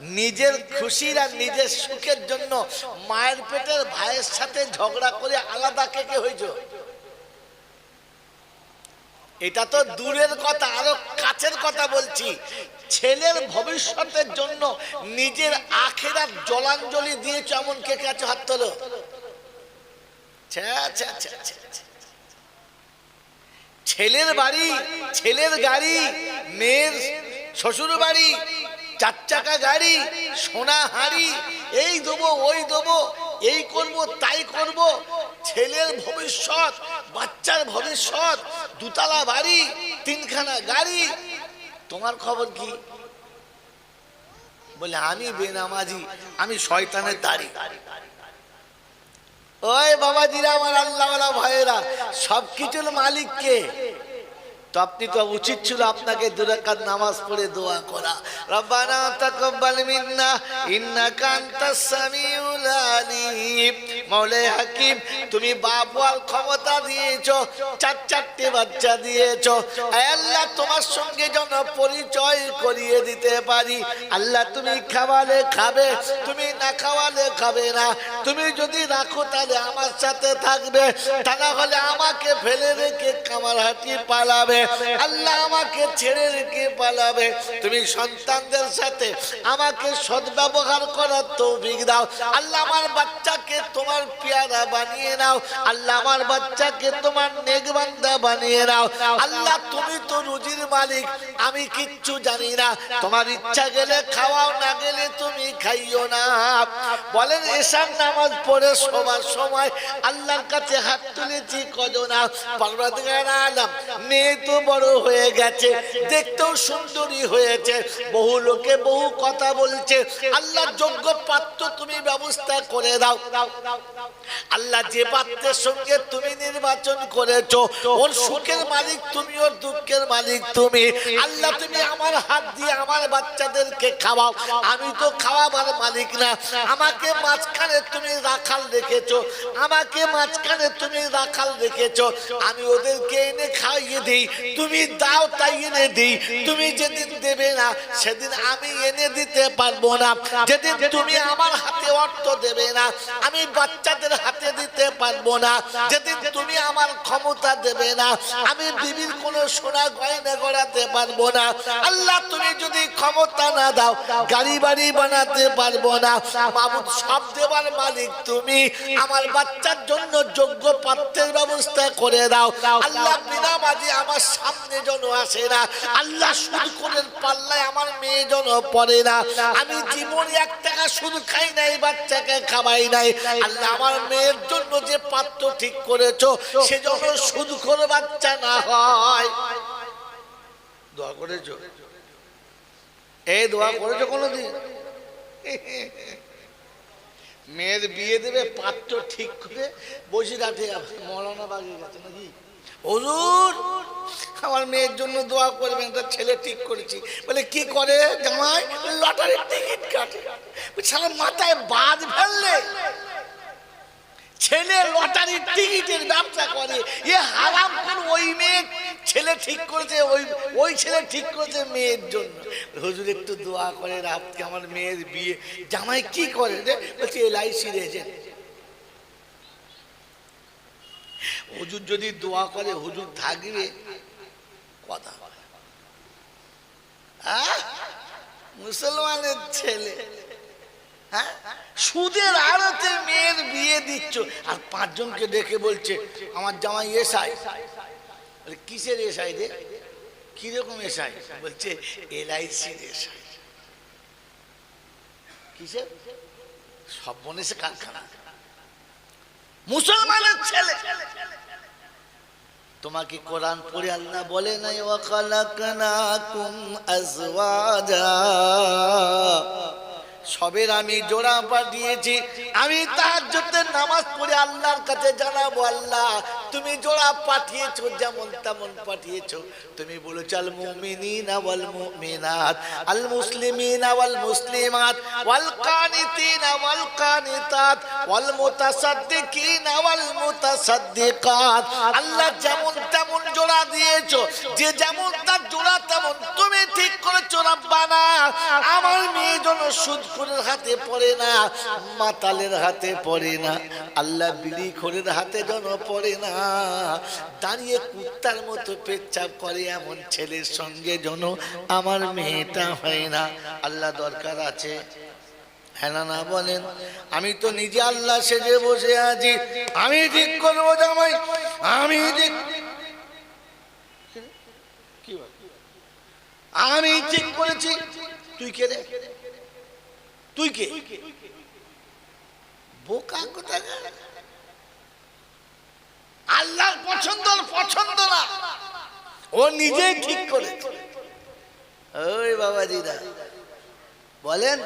নিজের খুশির আর নিজের সুখের জন্য মায়ের পেটের ভাইয়ের সাথে ঝগড়া করে আলাদা কে কে হয়েছ? এটা তো দূরের কথা, আরও কাছের কথা বলছি। ছেলের ভবিষ্যতের জন্য নিজের আখেরার জলাঞ্জলি দিয়েছ এমন কে কে আছে? হাত তোলো। ছেলের বাড়ি, ছেলের গাড়ি, মেয়ের শ্বশুর বাড়ি চার চাকা গাড়ি, সোনা হাড়ি, এই দেবো, ওই দেবো, এই করব, তাই করব। ছেলের ভবিষ্যৎ, বাচ্চার ভবিষ্যৎ, দুতলা বাড়ি, তিনখানা গাড়ি। তোমার খবর কি? বলে, আমি বেনামাজি, আমি শয়তানের দাড়ি। ওই বাবাজিরা, আমার আল্লাহওয়ালা ভাইয়েরা সব কিছুর মালিক কে? তো আপনি তো উচিত ছিল আপনাকে দুরাকাত নামাজ পড়ে দোয়া করা। রব্বানা তাকাব্বাল মিন্না, ইন্নাকা আনতাস সামিউল আলিম। মাওলাই হাকিম, তুমি বাপ হওয়ার ক্ষমতা দিয়েছ, চার চারটে বাচ্চা দিয়েছ। আল্লাহ, তোমার সঙ্গে যেন পরিচয় করিয়ে দিতে পারি। আল্লাহ, তুমি খাওয়ালে খাবে, তুমি না খাওয়ালে খাবে না। তুমি যদি রাখো, তাহলে আমার সাথে থাকবে। তা না হলে আমাকে ফেলে রেখে কামার হাঁটি পালাবে। আল্লাহ আমাকে ছেড়ে রেখে পালাবে। তুমি সন্তানদের সাথে আমাকে সদ্ব্যবহার করার তৌফিক দাও। আল্লাহ আমার বাচ্চাকে তোমার পেয়ারা বানিয়ে নাও। আল্লাহ আমার বাচ্চাকে তোমার নেকবান্দা বানিয়ে নাও। আল্লাহ, তুমি তো রুজির মালিক। আমি কিচ্ছু জানি না। তোমার ইচ্ছা গেলে খাওয়াও, না গেলে তুমি খাইও না। বলেন এসার নামাজ পড়ে সবার সময় আল্লাহর কাছে হাত তুলেছি কজনা। পর্বতগার আলাম, মেয়ে তো বড় হয়ে গেছে। দেখতেও সুন্দরী হয়েছে। বহু লোকে বহু কথা বলছে। আল্লাহ যোগ্য পাত্র তুমি ব্যবস্থা করে দাও। আল্লাহ যে পাত্রের সঙ্গে তুমি নির্বাচন করেছ, ওর সুখের মালিক তুমি, ওর দুঃখের মালিক তুমি। আল্লাহ তুমি আমার হাত দিয়ে আমার বাচ্চাদেরকে খাওয়াও। আমি তো খাওয়াবার মালিক না। আমাকে মাঝখানে তুমি রাখাল রেখেছো। আমাকে মাঝখানে তুমি রাখাল রেখেছো। আমি ওদেরকে এনে খাইয়ে দিই। তুমি দাও তাই এনে দিই। তুমি যেদিন দেবে না, সেদিন আমি এনে দিতে পারব না। যেদিন তুমি আমার হাতে অর্থ দেবে না, আমি বাচ্চাদের হাতে দিতে পারব না। যেদিন তুমি আমার ক্ষমতা দেবে না, আমি বিবির কোনো সোনা গয়না গড়াতে পারব না। আল্লাহ, তুমি যদি ক্ষমতা না দাও, গাড়ি বাড়ি বানাতে পারব না। মামুদ সব দেবার মালিক তুমি। আমার বাচ্চার জন্য যোগ্য পাত্রের ব্যবস্থা করে দাও। আল্লাহ বিনা মাঝে আমার সামনে যেন আসে না। আল্লাহ সুদ করে পাল্লায় আমার মেয়ে যেন পড়ে না। আমি জীবনে এক টাকা শুধু খাই নাই, বাচ্চাকে খাওয়াই নাই। আল্লাহ আমার মেয়ের জন্য যে পাত্র ঠিক করেছ, সে যখন সুদ করে বাচ্চা না হয়। দোয়া করেছ? এই দোয়া করেছ কোনোদিন মেয়ের বিয়ে দেবে পাত্র ঠিক করে বসে রাখে। মৌলানা বাগিয়ে গেছে নাকি? হজুর আমার মেয়ের জন্য দোয়া করবেন তার ছেলে ঠিক করেছি। বলে কি করে জামাই? লটারির টিকিট কাটে। সারা মাথায় বাদ ফেললে। ছেলে লটারির টিকিটের ব্যবসা করে। এ হারাম কোন ওই মেয়ে ছেলে ঠিক করেছে, ওই ওই ছেলে ঠিক করেছে মেয়ের জন্য। হুজুর একটু দোয়া করে, রাতকে আমার মেয়ের বিয়ে। জামাই কি করে রে? বলছে, এলআইসি এজেন্ট হুজুর যদি দোয়া করে, হুজুর থাকবে। কথা? মুসলমানের ছেলে। হ্যাঁ? সুদের আড়তে মেয়ের বিয়ে দিচ্ছ। আর পাঁচজনকে ডেকে বলছে, আমার জামাই এসাই কিসের এসাই রে? কীরকম এসাই বলছে এলআইসির এসাই কিসের? সব বনেছে কারখানা। মুসলমানের ছেলে। তোমাকে কোরআন পড়ে আল্লাহ বলে নাই, ওয়াখালাকনাকুম আজওয়াজা। সবের আমি জোড়া পাঠিয়েছি। আমি জন্য নামাজ পড়ে আল্লাহর কাছে জানাব, আল্লাহ তুমি জোড়া পাঠিয়েছো, যেমন তেমন পাঠিয়েছো। তুমি বলেছ, আল মুমিনিন ওয়াল মুমিনাত, আল মুসলিমিন ওয়াল মুসলিমাত, ওয়াল কানিতিন ওয়াল কানিতাত, ওয়াল মুতাসাদ্দিকিন ওয়াল মুতাসাদ্দিকাত। আল্লাহ যেমন তেমন জোড়া দিয়েছ, যে যেমন তার জোড়া তেমন তুমি ঠিক করেছ, রব্বানা। আমার মেয়ে যেন সুদখোরের হাতে পড়ে না, মাতালের হাতে পড়ে না, আল্লাহ বিড়ি খোরের হাতে যেন পড়ে না। দাঁড়িয়ে কুত্তার মতো পেচ্ছাপ করে এমন ছেলের সঙ্গে যেন আমার মেয়েটা হয় না। আল্লাহ দরকার আছে। হ্যাঁ না না বলেন। আমি তো নিজে আল্লাহ সেজে বসে আছি। আমি ঠিক করব জামাই। আমি ঠিক আমি ঠিক করেছি। তুই কে রে? তুই কে? বোকা কোথায় আল্লাহর পছন্দ পছন্দ না। ও নিজেই ঠিক করে। ওই বাবাজিরা। বলেন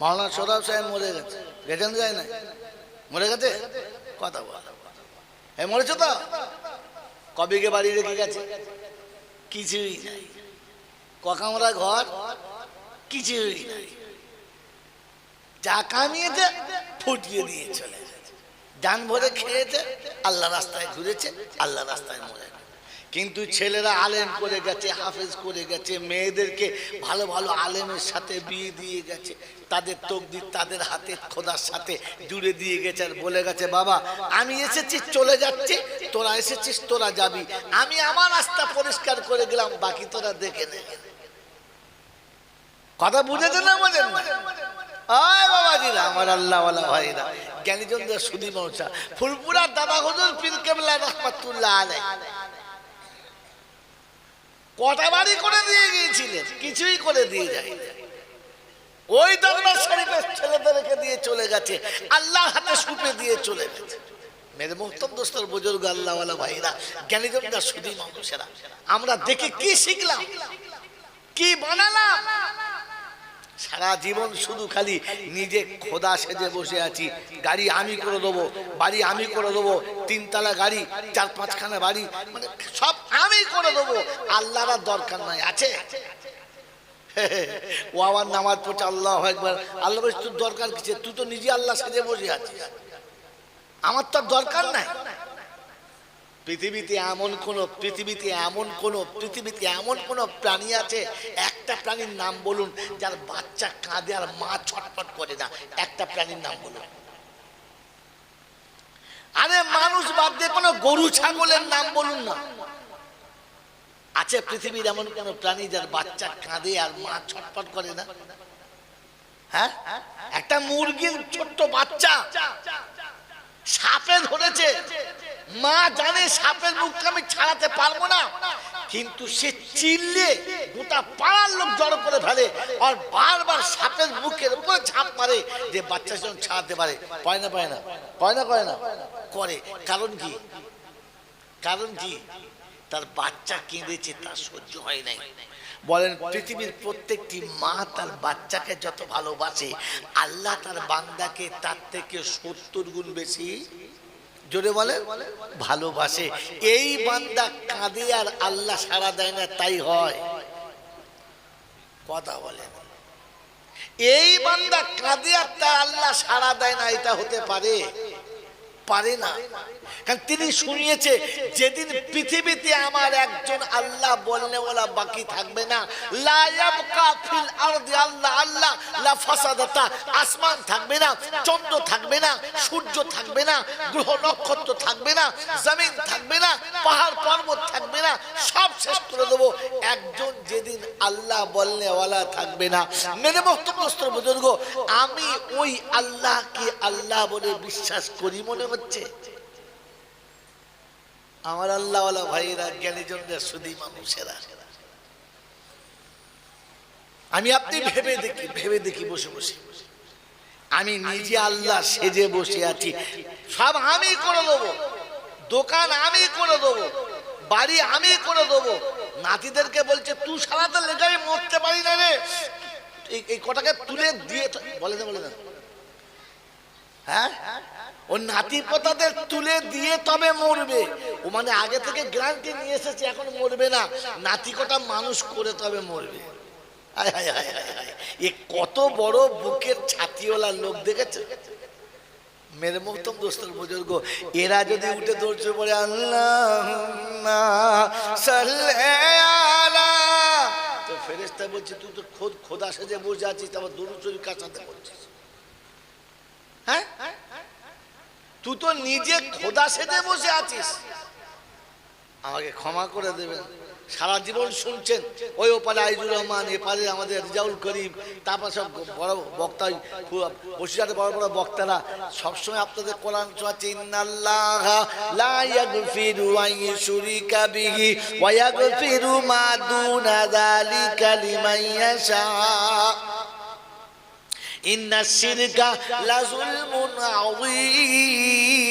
মাওলানা সৌরভ সাহেব মরে গেছে। গেছেন যায় না মরে গেছে? কথা বল। হ্যাঁ মরেছে তো? কবিকে বাড়ি রেখে গেছে? কিছুই নাই। ককামরা ঘর? কিছুই নাই। যা কামিয়েছে, ফুটিয়ে দিয়ে চলে ডান ভরে খেয়েছে, আল্লাহ রাস্তায় ঘুরেছে, আল্লাহ রাস্তায় মরে কিন্তু ছেলেরা আলেম করে গেছে, হাফেজ করে গেছে, মেয়েদেরকে ভালো ভালো আলেমের সাথে বিয়ে দিয়ে গেছে, তাদের তকদির তাদের হাতে, খোদার সাথে জুড়ে দিয়ে গেছে আর বলে গেছে, বাবা, আমি এসেছি, চলে যাচ্ছি, তোরা এসেছিস, তোরা যাবি। আমি আমার রাস্তা পরিষ্কার করে গেলাম বাকি তোরা দেখে নে। কথা বুঝেছে না আমাদের? বাবাজিরা, আমার আল্লাহওয়ালা ভাইরা। জ্ঞানীচন্দ্র সুদী মৌসা ফুলপুরা দাদা হুজুর পীর কেবলা রহমাতুল্লাহ আলাই কটা বাড়ি করে দিয়ে গিয়েছিলেন? কিছুই করে দিয়ে যায় ওই দরবার শরীফের ছেলেদের রেখে দিয়ে চলে গেছে। আল্লাহ হাতে সুপে দিয়ে চলে গেছে। মেরে মোহতম দোস্তর বুজুর্গ আল্লাহওয়ালা ভাইরা জ্ঞানীজনরা সুদী মানুষেরা আমরা দেখে কি শিখলাম, কি বানালাম সারা জীবন শুধু খালি নিজে খোদা সেজে বসে আছি। গাড়ি আমি করে দেবো বাড়ি আমি করে দেবো তিনতলা গাড়ি চার পাঁচখানা বাড়ি মানে সব আমি করে দেবো। আল্লাহর দরকার নাই আছে? ও আমার নামাজ পড়ছে আল্লাহ একবার আল্লাহ বলছে, তোর দরকার কিছু তুই তো নিজে আল্লাহ সেজে বসে আছিস। আমার তো দরকার নাই। পৃথিবীতে এমন কোন, পৃথিবীতে এমন কোন, পৃথিবীতে এমন কোন প্রাণী আছে? একটা প্রাণীর নাম বলুন, যার বাচ্চা কাঁদে আর মা ছটফট করে না। একটা প্রাণীর নাম বলুন। আরে মানুষ বাদ দিয়ে কোনো গরু, ছাগলের নাম বলুন না। আছে পৃথিবীর এমন কোন প্রাণী যার বাচ্চা কাঁদে আর মা ছটফট করে না? হ্যাঁ? একটা মুরগির ছোট্ট বাচ্চা, সাপে ধরেছে। মা জানে সাপের মুখকে আমি ছাড়াতে পারব না। কিন্তু সে চিল্লে গোটা পাড়ার লোক জড়ো করে ফেলে আর বারবার সাপের মুখের উপরে ঝাঁপ মারে যে বাচ্চা যখন ছাড়াতে পারে। পায় না পায় না পায় না পায় না। করে। কারণ কি? কারণ কি? তার বাচ্চা কেঁদেছে তার সহ্য হয় নাই। বলেন, পৃথিবীর প্রত্যেকটি মা তার বাচ্চাকে যত ভালোবাসে, আল্লাহ তার বান্দাকে তার থেকে সত্তর গুণ বেশি জোরে বলে ভালোবাসে। এই বান্দা কাঁদে আর আল্লাহ সারা দেয় না, তাই হয়। কথা বলে এই বান্দা কাঁদে আর তা আল্লাহ সারা দেয় না, এটা হতে পারে। পারে না। কারণ তিনি শুনিয়েছে, যেদিন পৃথিবীতে আমার একজন আল্লাহ বলনে ওলা বাকি থাকবে না। লা ইয়াবকা ফিল আরদি আল্লাহ আল্লাহ লা ফাসাদাতা আসমান থাকবে না, চন্দ্র থাকবে না, সূর্য থাকবে না, গ্রহ নক্ষত্র থাকবে না, জমিন থাকবে না, পাহাড় পর্বত থাকবে না, সব শেষ করে দেবো। একজন যেদিন আল্লাহ বলনে ওয়ালা থাকবে না। মেরে বক্তব্যস্ত বুজুর্গ, আমি ওই আল্লাহকে আল্লাহ বলে বিশ্বাস করি মনে হচ্ছে। আমার আল্লাহওয়ালা ভাইয়েরা জ্ঞানীজনরা শুধু মানুষেরা। আমি আপনি ভেবে দেখি ভেবে দেখি বসে বসে। আমি নিজে আল্লাহ সেজে বসে আছি। সব আমি করে দেবো। দোকান আমি করে দেবো। বাড়ি আমি করে দেবো। নাতিদেরকে বলছে তুই সারাতে লেগে আমি মরতে পারি না রে। এই- কটাকে তুলে দিয়ে বলে না বলে না হ্যাঁ? ও নাতি পোতাদের তুলে দিয়ে তবে মরবে। ও মানে আগে থেকে গ্যারান্টি নিয়ে এসেছে, এখন মরবে না। নাতি কটা মানুষ করে তবে মরবে। হায় হায় হায় হায় হায়। এ কত বড় বুকের ছাতিওয়ালা লোক দেখেছে? মেরে মুক্তম দোস্তর বুজুর্গ। এরা যদি উঠে দৌড়ছে পড়ে আল্লাহ তো ফেরেস্তা বলছে, তুই তো খোদ, খোদা সেজে বসে আছিস, তারপর দরুচুরি কাছাতে করছিস? হ্যাঁ? তুই তো নিজে খোদা সেজে বসে আছিস। আমাকে ক্ষমা করে দেবেন। সারা জীবন শুনছেন, ওই ওপারে আইজুর রহমান, এপারে আমাদের রিজাউল করিম তারপর সব বড় বক্তা বসিরহাটে বড় বড় বক্তারা, সবসময় আপনাদের কোরআন শোনাচ্ছে, ইন্নাল্লাহ লা ইয়াগফিরু আন ইউশরিকা বিহি ওয়া ইয়াগফিরু মা দুনা যালিকা লিমান ইয়াশা। ইন্না শিরকা লাযুলমুন আযীম।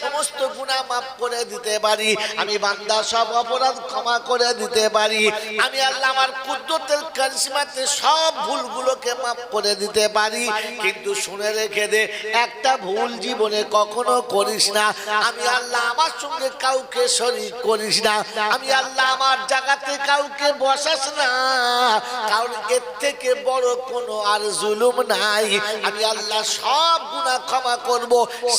সমস্ত গুনাহ মাফ করে দিতে পারি, আমি বান্দার সব অপরাধ ক্ষমা করে দিতে পারি, আমি আল্লাহ আমার কুদরতের কারিশমাতে সব ভুলগুলোকে মাফ করে দিতে পারি, কিন্তু শুনে রেখে দে, একটা ভুল জীবনে কখনো করিস না, আমি আল্লাহ আমার সঙ্গে কাউকে শরীক করিস না, আমি আল্লাহ আমার জায়গাতে কাউকে বসাস না কারণ এর থেকে বড় কোনো আর জুলুম নাই। আমি আল্লাহ সব গুনাহ ক্ষমা করব।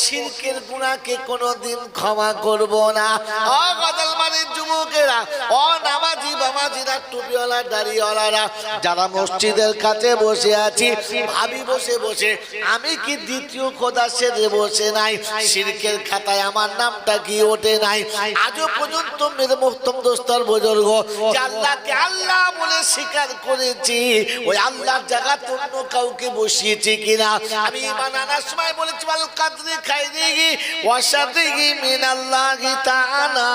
শিরকের গুনাহকে কোনোদিন ক্ষমা করব না। নামাজি বামাজিরা, টুপিওয়ালা যারা মসজিদের কাছে বসে আছি, ভাবি বসে বসে, আমি কি দ্বিতীয় খোদা সেরে বসে নাই? শিরকের খাতায় আমার নামটা কি ওঠে নাই? আজও পর্যন্ত মেরে মুক্তম দোস্তর বুজুর্গ আল্লাহকে আল্লাহ বলে স্বীকার করেছি, ওই আল্লাহর জায়গাতে অন্য কাউকে বসিয়েছি কিনা। আমি ইমান সময় বলেছি আল কাদরি খাইরিহি ওয়াসাদিহি মিনাল্লাহি তাআলা।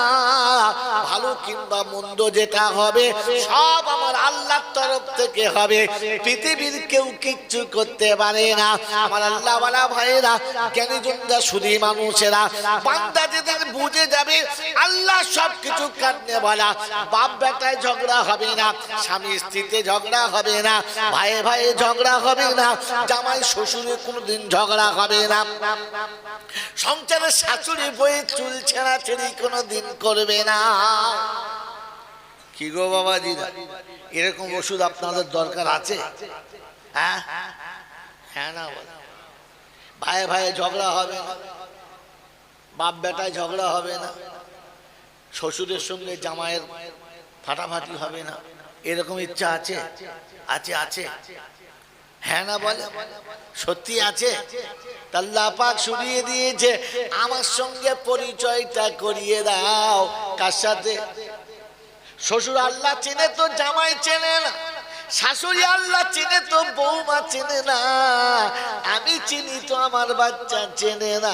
ভালো কিংবা মন্দ যেটা হবে, সব আমার আল্লাহর তরফ থেকে হবে। পৃথিবীর কেউ কিচ্ছু করতে পারে না। আমার আল্লাহ ওয়ালা ভাইরা জ্ঞানী জনরা শুধু মানুষেরা, বান্দা যেদিন বুঝে যাবে, আল্লাহ সব কিছু কাটনে বলা। বাপ বেটায় ঝগড়া হবে না। স্বামী স্ত্রীতে ঝগড়া হবে না, ভাইয়ে ভাইয়ে ঝগড়া হবে না, জামাই শ্বশুরে কোনোদিন ঝগড়া হবে না। সংসারে শাশুড়ি বই চুল ছেঁড়াছেড়ি কোনোদিন করবে না। কি গো বাবাজি এরকম ওষুধ আপনাদের দরকার আছে? হ্যাঁ? হ্যাঁ না বলো। ভাইয়ে ভাইয়ে ঝগড়া হবে না, বাপ বেটায় ঝগড়া হবে না, শ্বশুরের সঙ্গে জামাইয়ের ফাটাফাটি হবে না। এরকম ইচ্ছা আছে? আছে আছে। হ্যাঁ না বলে? সত্যি আছে? পাক শুনিয়ে দিয়েছে, আমার সঙ্গে পরিচয়টা করিয়ে দাও। কার সাথে? শ্বশুর আল্লাহ চেনে তো, জামাই চেনে না। শাশুড়ি আল্লাহ চেনে তো, বৌমা চেনে না। আমি চিনি তো, আমার বাচ্চা চেনে না।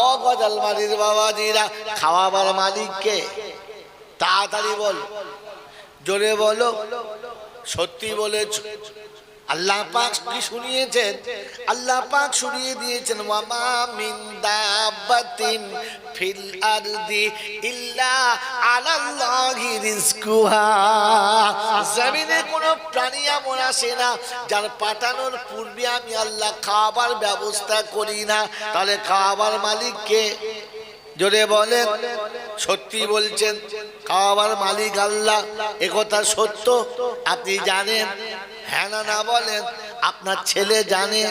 ও গজাল বাড়ির বাবাজিরা, খাওয়াবার মালিককে তাড়াতাড়ি বল। জোরে বলো। সত্যি বলেছ। আল্লাহ পাক কি শুনিয়েছেন? আল্লাহ পাক শুনিয়ে দিয়েছেন, ওয়ামা মিন দাব্বাতিন ফিল আরদি ইল্লা আলাল্লাহি রিজকুহা। জমিনে কোনো প্রাণী এমন আসে না, যার পাঠানোর পূর্বে আমি আল্লাহ খাবার ব্যবস্থা করি না। তাহলে খাবার মালিককে জোরে বলেন সত্যি বলছেন খাওয়াবার মালিক আল্লাহ একথা সত্য, আপনি জানেন? হ্যাঁ না বলেন, আপনার ছেলে জানে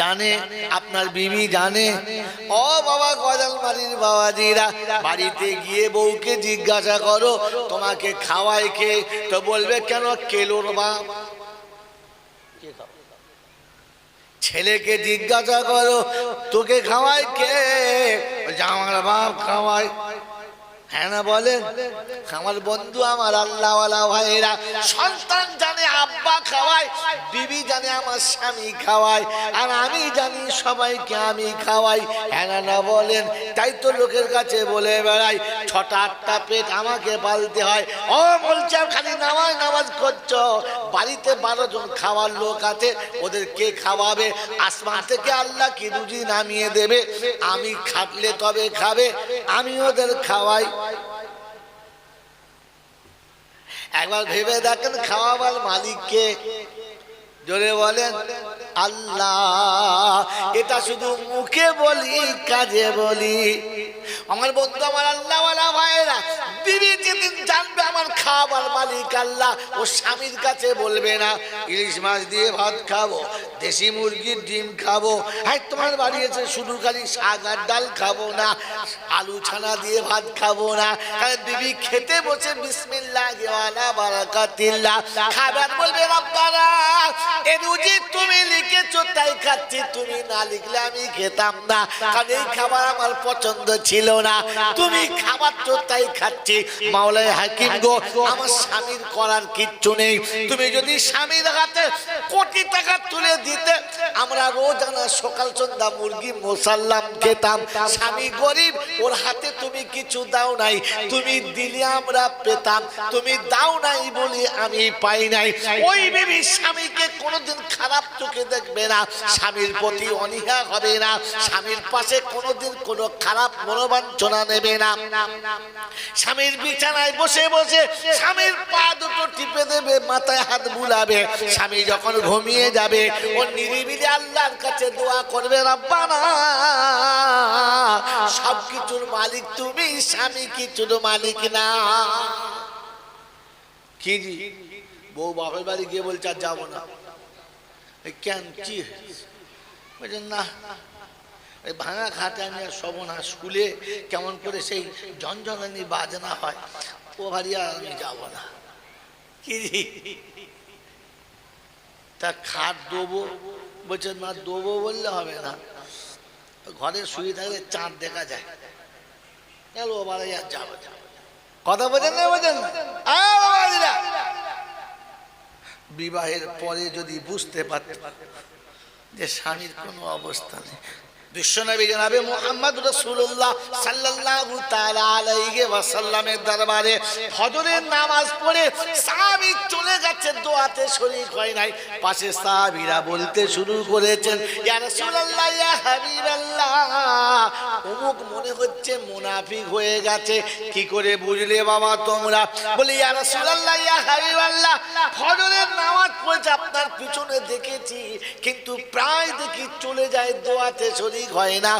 জানে, আপনার বিবি জানে। ও বাবা, গজাল বাড়ির বাবাজিরা, বাড়িতে গিয়ে বউকে জিজ্ঞাসা করো, তোমাকে খাওয়াই কে? তো বলবে, কেন? কেলোর বাপ কে খাওয়ায়? ছেলেকে জিজ্ঞাসা করো তোকে খাওয়ায় কে? আমার বাপ খাওয়াই হ্যাঁ না বলেন আমার বন্ধু, আমার আল্লাহওয়ালা ভাইয়েরা, সন্তান জানে আব্বা খাওয়ায়, বিবি জানে আমার স্বামী খাওয়ায়, আর আমি জানি সবাইকে আমি খাওয়াই। হ্যাঁ না বলেন? তাই তো লোকের কাছে বলে বেড়াই, ছটা, আটটা পেট আমাকে পালতে হয়। ও বলছে খালি নামাজ নামাজ করছ? বাড়িতে বারো জন খাওয়ার লোক আছে, ওদের কে খাওয়াবে? আসমান থেকে আল্লাহ কি রুজি নামিয়ে দেবে? আমি খাটলে তবে খাবে, আমি ওদের খাওয়াই। একবার ভেবে দেখেন খাওয়াবার মালিককে। জোরে বলেন, আল্লাহ, এটা শুধু মুখে বলি, কাজে বলি। আমার বন্ধু, আমার আল্লাহওয়ালা ভাইয়েরা বিবি যেদিন জানবে আমার খাবার মালিক আল্লাহ, ও স্বামীর কাছে বলবে না, ইলিশ মাছ দিয়ে ভাত খাব দেশি মুরগির ডিম খাব। হ্যাঁ তোমার বাড়ি আছে শুধু খালি শাক আর ডাল খাব না, আলু ছানা দিয়ে ভাত খাব না। কারণ খেতে বসে তুমি না লিখলে আমি খেতাম না। এই খাবার আমার পছন্দ ছিল না। তুমি খাবার খাচ্ছি। হাকিম গো, আমার স্বামীর করার কিচ্ছু নেই। তুমি যদি স্বামীর হাতে কোটি টাকা তুলে দিতে আমরা রোজানা সকাল সন্ধ্যা মুরগি মোসাল্লাম খেতাম। স্বামী গরিব, ওর হাতে তুমি কিছু দাও নাই। তুমি দিলে আমরা পেতাম। তুমি দাও নাই বলি আমি পাই নাই। ওই বেবি স্বামীকে কোনোদিন খারাপ চোখে দেখবে না। স্বামীর প্রতি অনীহা হবে না। স্বামীর পাশে কোনোদিন কোনো খারাপ মনোবাঞ্ছনা নেবে না। স্বামীর বিছানায় বসে বসে স্বামীর পা দুটো টিপে দেবে, মাথায় হাত বুলাবে। স্বামী যখন ঘুমিয়ে যাবে ও নিরিবিলি আল্লাহর কাছে দোয়া করবে, রব্বানা সব কিছুর মালিক তুমি স্বামী কিছুর মালিক না। কি বউ বাপের বাড়ি গিয়ে বলছে, আর যাব না। কেন? কি বলছেন না, ওই ভাঙা খাটা নিয়ে শোভনা স্কুলে কেমন করে সেই ঝনঝনানি বাজনা হয়, ও ভারিয়া আমি যাব না। কি? তা খাট দেবো বলছে, না দেবো বললে হবে না। ঘরে শুয়ে থাকলে চাঁদ দেখা যায়। গেল আবার আর যাব কথা বোঝেন না, বোঝেন। বিবাহের পরে যদি বুঝতে পারত যে স্বামীর কোনো অবস্থা নেই। বিশ্বনবী জনাবে মোহাম্মদ রসুল্লাহ সাল্লাল্লাহু তাআলা আলাইহি ওয়াসাল্লামের দরবারে ফজরের নামাজ পড়ে সাহাবী চলে গেছে, দোয়াতে শরীক হয় নাই। পাশে সাহাবীরা বলতে শুরু করেছেন, ইয়া রাসূলুল্লাহ, ইয়া হাবিবাল্লাহ। অমুক মনে হচ্ছে মুনাফিক হয়ে গেছে। কি করে বুঝলে বাবা তোমরা? বলি, ইয়া রাসূলুল্লাহ, ইয়া হাবিবাল্লাহ। ফজরের নামাজ পড়েছে, আপনার পিছনে দেখেছি, কিন্তু প্রায় দেখি চলে যায় দোয়াতে শরীক হয় না।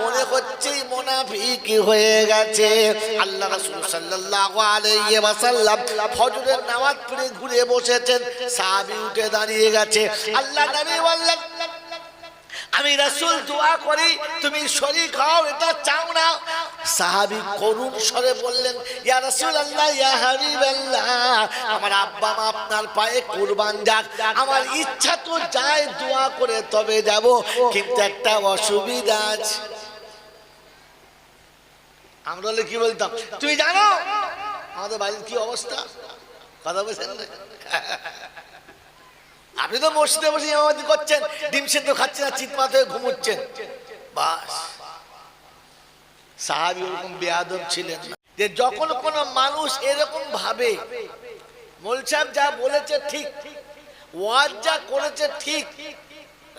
মনে হচ্ছে মুনাফিক হয়ে গেছে। আল্লাহ রাসূল সাল্লাল্লাহু ফজরের নামাজ পড়ে ঘুরে বসেছেন, সাহাবী উঠে দাঁড়িয়ে গেছে। আল্লাহ আমি রাসূল দোয়া করি, তুমি শরীক হও, এটা চাও না। সাহাবী করুণ স্বরে বললেন আমার আব্বা মা আপনার পায়ে কুরবান যাক। আমার ইচ্ছা তো যায় দোয়া করে তবে যাব, কিন্তু একটা অসুবিধা আছে। আমরা হলে কি বলতাম? তুই জানো, আমাদের বাড়ির কি অবস্থা? কথা বলছেন? আপনি তো মসজিদে বসে ইমামতি করছেন, ডিম সেদ্ধ খাচ্ছেন আর চিৎপাত হয়ে ঘুমুচ্ছেন। বাস। সাহাবি ওরকম বেয়াদব ছিলেন যে যখন কোনো মানুষ এরকম ভাবে, মোল সাহেব যা বলেছে ঠিক, ওয়াজ যা করেছে ঠিক,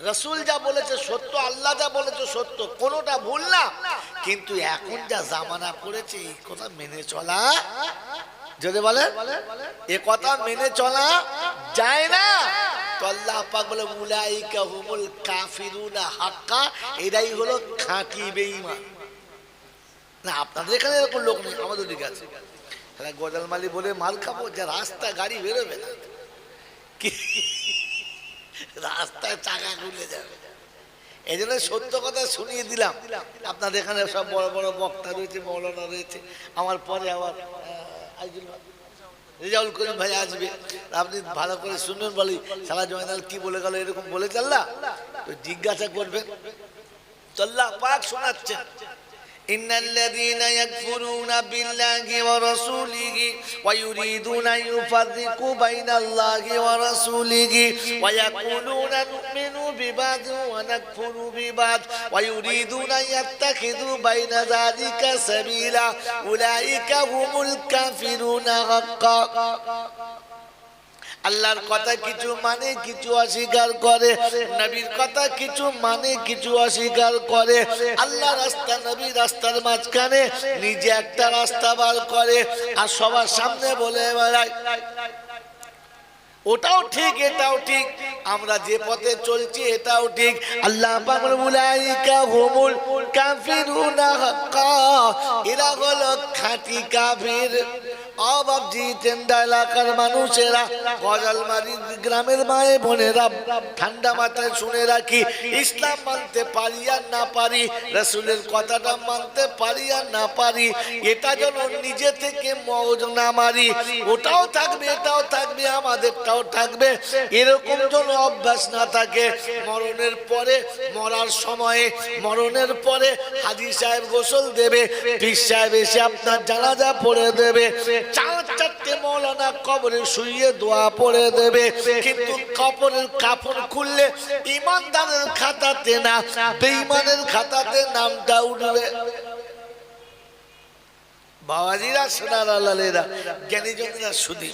রসুল যা বলেছে সত্য, আল্লাহ যা বলেছে সত্য, কোনোটা ভুল না। কিন্তু এখন যা জামানা পড়েছে এই কথা মেনে চলা যদি বলে, এ কথা মেনে চলা যায় না। তো আল্লাহ পাক বলে, উলাইকা হুমুল কাফিরুনা হাক্কা, এরাই হলো খাঁটি বেঈমান। না, আপনাদের এখানে এরকম লোক নেই, আমাদের দিকে আছে। তাহলে গজালমালি বলে, মাল খাব, যে রাস্তা, গাড়ি বেরোবে না। রাস্তায় চাকা খুলে যাবে। এই জন্য সত্য কথা শুনিয়ে দিলাম। আপনাদের এখানে সব বড় বড় বক্তা রয়েছে, মৌলানা রয়েছে। আমার পরে আবার রেজাউল করিম ভাই আসবে। আপনি ভালো করে শুনবেন বলি, সারা জয়নাল কি বলে গেল, এরকম বলে, চাল্লা? তো জিজ্ঞাসা করবেন। চল্লা, পাক শোনাচ্ছেন। إن الذين يكفرون بالله ورسوله ويريدون أن يفرقوا بين الله ورسوله ويقولون نؤمن ببعض ونكفر ببعض ويريدون أن يتخذوا بين ذلك سبيلا أولئك هم الكافرون حقا. আল্লাহর কথা কিছু মানে কিছু অস্বীকার করে। নবীর কথা কিছু মানে কিছু অস্বীকার করে। আল্লাহ রাস্তা নবী রাস্তার মাঝখানে নিজে একটা রাস্তা বার করে। আর সবার সামনে বলে বেড়ায় ওটাও ঠিক, এটাও ঠিক। আমরা যে পথে চলছি, এটাও ঠিক। আল্লাহ এরা হলো খাঁটি কাফির। এলাকার মানুষেরা গ্রামের মায়ে বোনেরা, ঠান্ডা মাথায় শুনে রাখি, ইসলাম মানতে না পারি, রসুলের কথাটা মানতে না পারি, এটা যেন থেকে না মারি, ওটাও থাকবে, এটাও থাকবে, আমাদেরটাও থাকবে। এরকম যেন অভ্যাস না থাকে, মরণের পরে, মরার সময়ে, মরণের পরে হাজি সাহেব গোসল দেবে, পীর সাহেব এসে আপনার জানাজা পড়ে দেবে। চার চারটে মৌলানা কবরে শুইয়ে দোয়া পড়ে দেবে। কিন্তু কবরের কাপড় খুললে ইমানদারের খাতাতে না, বেঈমানের খাতাতে নামটা উঠবে। বাবাজিরা, সোনার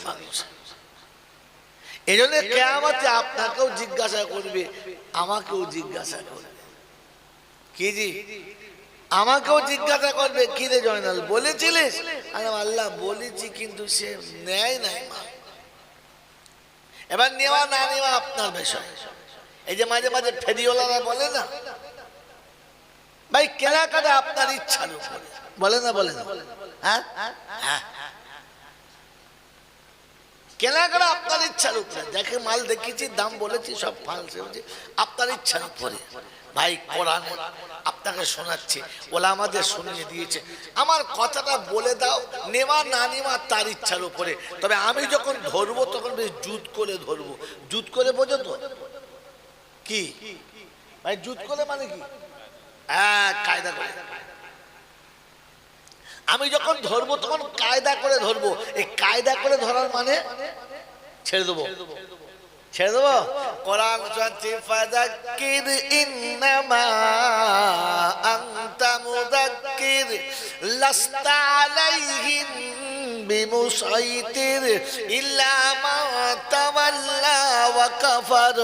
মানুষ। এই জন্য কেয়ামতে আপনাকেও জিজ্ঞাসা করবে আমাকেও জিজ্ঞাসা করবে। কি জি? আমাকেও জিজ্ঞাসা করবে কি রে জয়নাল বলেছিলিস? আমি আল্লাহ বলেছি কিন্তু সে নেয় নাই মা। এবার নেওয়া না নেওয়া আপনার বিষয়। এই যে মাঝে মাঝে ফেরিওয়ালারা বলে না? ভাই কেনাকাটা আপনার ইচ্ছার উপরে। বলে না বলে না। হ্যাঁ হ্যাঁ। কেনাকাটা আপনার ইচ্ছার উপরে দেখে মাল দেখেছি, দাম বলেছি, সব ফাল সেবছি আপনার ইচ্ছার উপরে ভাই কোরআন আপনাকে শোনাচ্ছে। ওলা আমাদের শুনিয়ে দিয়েছে। আমার কথাটা বলে দাও, নেওয়া না নেওয়া তার ইচ্ছার উপরে। তবে আমি যখন ধরবো, তখন বেশ জুত করে ধরবো। জুত করে বোঝো তো? কি? ভাই, জুত করে মানে কি? হ্যাঁ কায়দা করে। আমি যখন ধরবো, তখন কায়দা করে ধরবো। এই কায়দা করে ধরার মানে ছেড়ে দেবো। ছেড়ে দেবো? কোরআন ইন্নামা আনতা মুযাক্কির, লাস্তা আলাইহিম বিমুসাইতির, ইল্লা মা তাওয়াল্লা ওয়া কাফার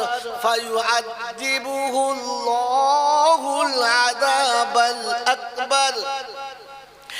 আকবার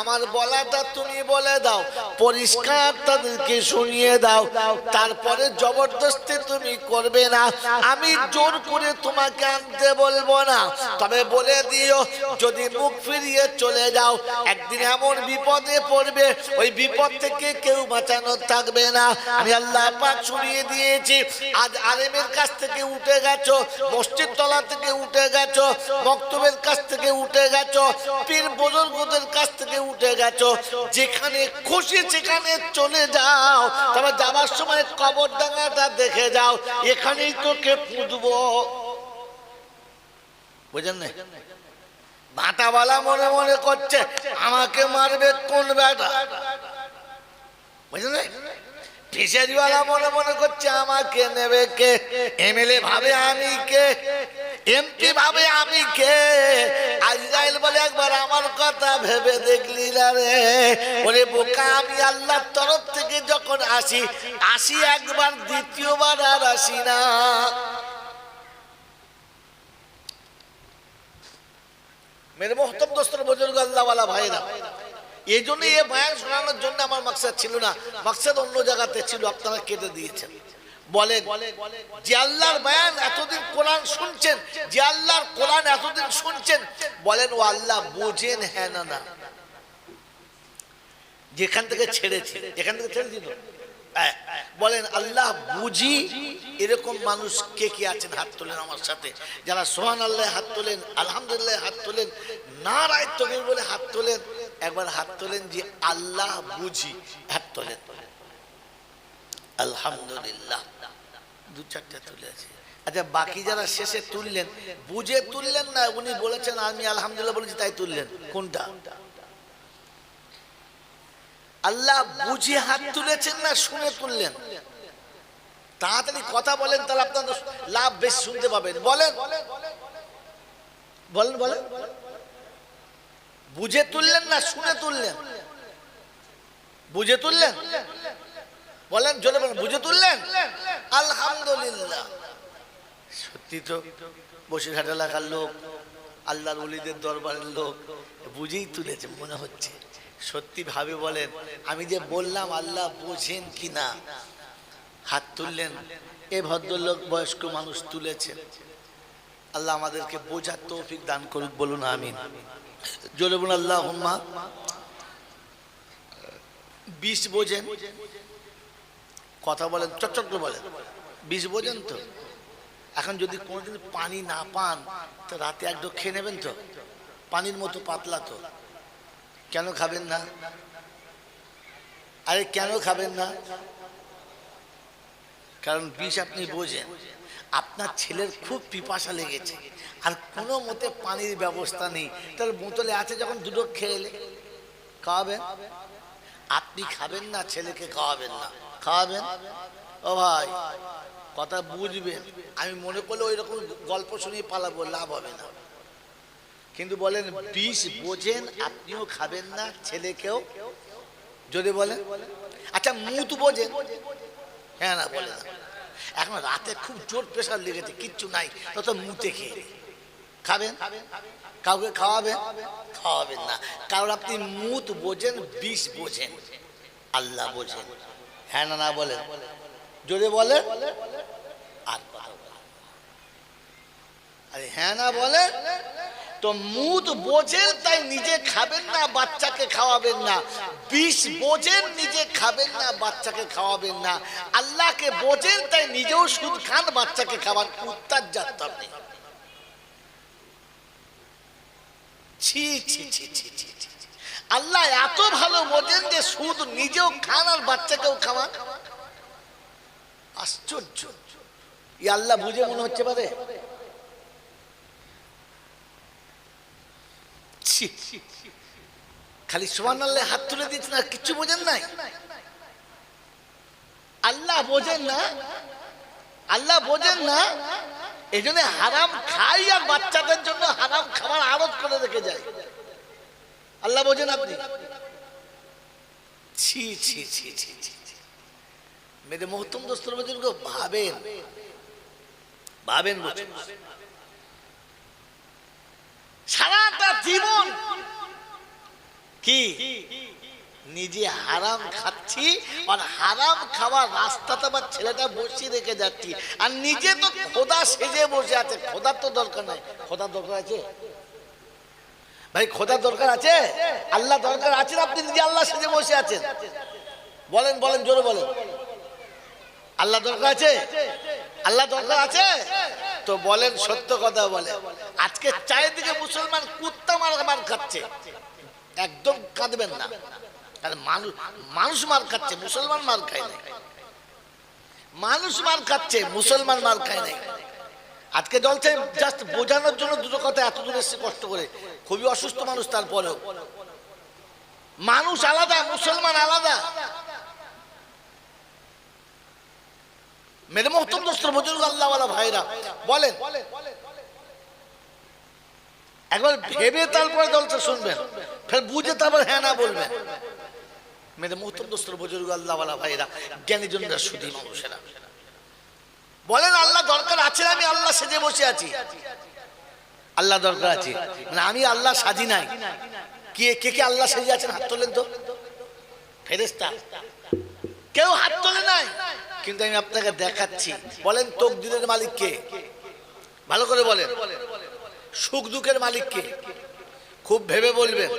আমার বলাটা তুমি বলে দাও পরিষ্কার তাদেরকে শুনিয়ে দাও। তারপরে জবরদস্তি তুমি করবে না। আমি জোর করে তোমাকে আনতে বলব না। তবে বলে দিও, যদি মুখ ফিরিয়ে চলে যাও, একদিন এমন বিপদে পড়বে, ওই বিপদ থেকে কেউ বাঁচানো থাকবে না। আমি আল্লাহ পাক শুনিয়ে দিয়েছি, আজ আলেমের কাছ থেকে উঠে গেছো, মসজিদ তলা থেকে উঠে গেছো, মক্তবের কাছ থেকে উঠে গেছো, পীর বুজুর্গদের কাছ থেকে উঠে গেছো, যেখানে খুশি সেখানে চলে যাও। তবে যাবার সময় কবর ডাঙাটা দেখে যাও, এখানেই তোকে পুঁতবো। বুঝেন না ভাটাওয়ালা মনে মনে করছে, আমাকে মারবে কোন বেটা? বুঝলেন ফিশারিওয়ালা মনে মনে করছে, আমাকে নেবে কে? এমএলএ ভাবে আমি কে? এমপি ভাবে আমি কে? আজরাইল বলে একবার আমার কথা ভেবে দেখলি না রে? ওরে বোকা, আমি আল্লাহর তরফ থেকে যখন আসি আসি একবার, দ্বিতীয়বার আর আসি না। মেরে মোহতম দোস্তর বুজুর্গ আল্লাহওয়ালা ভাইরা, এই জন্য এ বয়ান শোনানোর জন্য আমার মাকসাদ ছিল না। মাকসাদ অন্য জায়গাতে ছিল, আপনারা কেটে দিয়েছেন। বলেন যে আল্লাহর এতদিন কোরআন শুনছেন যে আল্লাহর কোরআন এতদিন শুনছেন বলেন ও আল্লাহ বোঝেন হ্যাঁ না যেখান থেকে ছেড়েছে যেখান থেকে ছেড়ে দিল। হ্যাঁ, বলেন আল্লাহ বুঝি এরকম মানুষ কে কে আছেন হাত তোলেন আমার সাথে। যারা সোহান আল্লাহ হাত তোলেন আলহামদুলিল্লাহ হাত তোলেন না রায় তবে বলে হাত তোলেন একবার হাত তোলেন যে আল্লাহ বুঝি হাত তোলেন। আলহামদুলিল্লাহ। দু চারটা তুলে আছে। আচ্ছা বাকি যারা শেষে তুললেন বুঝে তুললেন না? উনি বলেছেন আমি আলহামদুলিল্লাহ বলেছি তাই তুললেন। কোনটা? আল্লাহ বুঝে হাত তুলেছেন না শুনে তুললেন। তাড়াতাড়ি কথা বলেন তাহলে আপনার লাভ বেশি শুনতে পাবেন। বলেন। বলেন বলেন। বুঝে তুললেন না শুনে তুললেন? বুঝে তুললেন। বলেন, জোরে বলেন, বুঝে তুললেন? আলহামদুলিল্লাহ। সত্যি তো, বসিরহাট এলাকার লোক, আল্লাহর অলিদের দরবারের লোক, বুঝেই তুলেছে, মনে হচ্ছে। সত্যি ভাবে বলেন, আমি যে বললাম, আল্লাহ বোঝেন কি না হাত তুললেন, এ ভদ্রলোক, বয়স্ক মানুষ তুলেছেন আল্লাহ আমাদেরকে বোঝার তৌফিক দান করুক, বলুন, আমিন। জোরে বলুন আল্লাহ বিষ বোঝেন কথা বলেন চকচক বলেন। বিষ বোঝেন তো? এখন যদি কোনোদিন পানি না পান, তো রাতে এক খেয়ে নেবেন তো? পানির মতো পাতলা তো। কেন খাবেন না? আরে কেন খাবেন না? কারণ বিষ আপনি বোঝেন। আপনার ছেলের খুব পিপাসা লেগেছে। আর কোনো মতে পানির ব্যবস্থা নেই। তাহলে বোতলে আছে যখন দুটো খেয়ে খাওয়াবেন? আপনি খাবেন না, ছেলেকে খাওয়াবেন না। খাওয়াবেন? ও ভাই, কথা বুঝবেন। আমি মনে করলে ওই রকম গল্প শুনিয়ে পালাবো, লাভ হবে না। কিন্তু বলেন, বিষ বোঝেন, আপনিও খাবেন না, ছেলেকেও? যদি বলেন। আচ্ছা মুত বোঝেন। হ্যাঁ না বলে এখন রাতে খুব জোর প্রেশার লেগেছে, কিচ্ছু নাই, তত মুতে খেয়ে খাবেন? কাউকে খাওয়াবেন? খাওয়াবেন না। কারণ আপনি মুত বোঝেন, বিষ বোঝেন। আল্লাহ বোঝেন। হ্যাঁ না না বলেন জোরে বলেন আর আরে হ্যাঁ না বলেন তো মুদ বোঝেন তাই নিজে খাবেন না, বাচ্চাকে খাওয়াবেন না। বিষ বোঝেন নিজে খাবেন না, বাচ্চাকে খাওয়াবেন না। আল্লাহকে বোঝেন তাই নিজেও সুদ খান, বাচ্চাকে খাওয়ান। উত্তার যাত ছি ছি ছি ছি ছি ছি। আল্লাহ এত ভালো বোঝেন যে সুদ নিজেও খান আর বাচ্চাকেও খাওয়ান। আশ্চর্য। ই আল্লাহ বুঝে মনে হচ্ছে পারে খালি সোমান আল্লাহ হাত তুলে দিচ্ছেন আর কিচ্ছু বোঝেন নাই? আল্লাহ বোঝেন না? আল্লাহ বোঝেন না? এই হারাম খাই আর বাচ্চাদের জন্য হারাম খাবার আরত করে রেখে যায়। আল্লাহ বোঝেন আপনি। ছি ছি ছি ছি ছি। মেরে মহত্তম দোস্তর ভাবেন। ভাবেন সারাটা জীবন কি? নিজে হারাম খাচ্ছি আর হারাম খাওয়ার রাস্তাতে আমার ছেলেটা বসিয়ে রেখে যাচ্ছি। আর নিজে তো খোদা সেজে বসে আছে, খোদার তো দরকার নাই। খোদার দরকার আছে? ভাই, খোদার দরকার আছে? আল্লাহ দরকার আছে না আপনি নিজে আল্লাহ সেজে বসে আছেন। বলেন বলেন, জোরে বলেন। আল্লাহ দরকার আছে? আল্লাহ দরকার আছে? তো বলেন, সত্য কথা বলে আজকে চারিদিকে মুসলমান কুত্তা মার মার খাচ্ছে। একদম কাঁদবেন না। কারণ মানুষ মানুষ মার খাচ্ছে, মুসলমান মার খায় নাই। মানুষ মার খাচ্ছে, মুসলমান মার খায় নাই। আজকে চলছে জাস্ট বোঝানোর জন্য দুটো কথা এত দূর এসছে কষ্ট করে। খুবই অসুস্থ মানুষ তারপরেও। মানুষ আলাদা, মুসলমান আলাদা। মেরে মোহতম দোস্ত বুজুর্গ আল্লাহওয়ালা ভাইরা, বলেন। একবার ভেবে তারপরে দলটা শুনবেন। ফের বুঝে তারপর হ্যাঁ না বলবেন। মেরে মোহতম দোস্ত বুজুর্গ আল্লাহওয়ালা ভাইরা জ্ঞানী জনরা সুধী মানুষেরা। বলেন, আল্লাহ দরকার আছে আমি আল্লাহ সেজে বসে আছি। আল্লাহ দরকার আছে। মানে আমি আল্লাহ সাজি নাই। কে কে কে আল্লাহ সেজে আছেন? হাত তোলেন তো। ফেরেস্তা কেউ হাত তোলে নাই। কিন্তু আমি আপনাকে দেখাচ্ছি। বলেন, তকদিরের মালিক কে? ভালো করে বলেন। সুখ দুঃখের মালিক কে? খুব ভেবে বলবেন।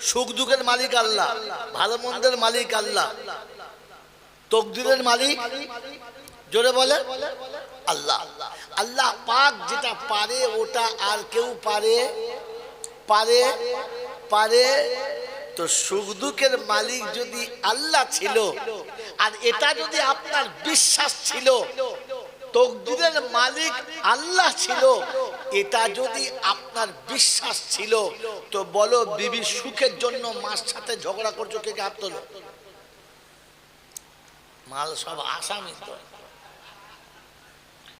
সুখ দুঃখের মালিক আল্লাহ। ভালো মন্দের মালিক আল্লাহ। তকদিরের মালিক জোরে বলে। আল্লাহ। আল্লাহ পাক যেটা পারে ওটা আর কেউ পারে পারে পারে। তো সুখ দুঃখের মালিক যদি আল্লাহ ছিল, আর এটা যদি আপনার বিশ্বাস ছিল, তকদিরের মালিক আল্লাহ ছিল, এটা যদি আপনার বিশ্বাস ছিল, তো বলো, বিবি সুখের জন্য মার সাথে ঝগড়া করছ, কে কে হাত তোলো? মাল সব আসামি তো।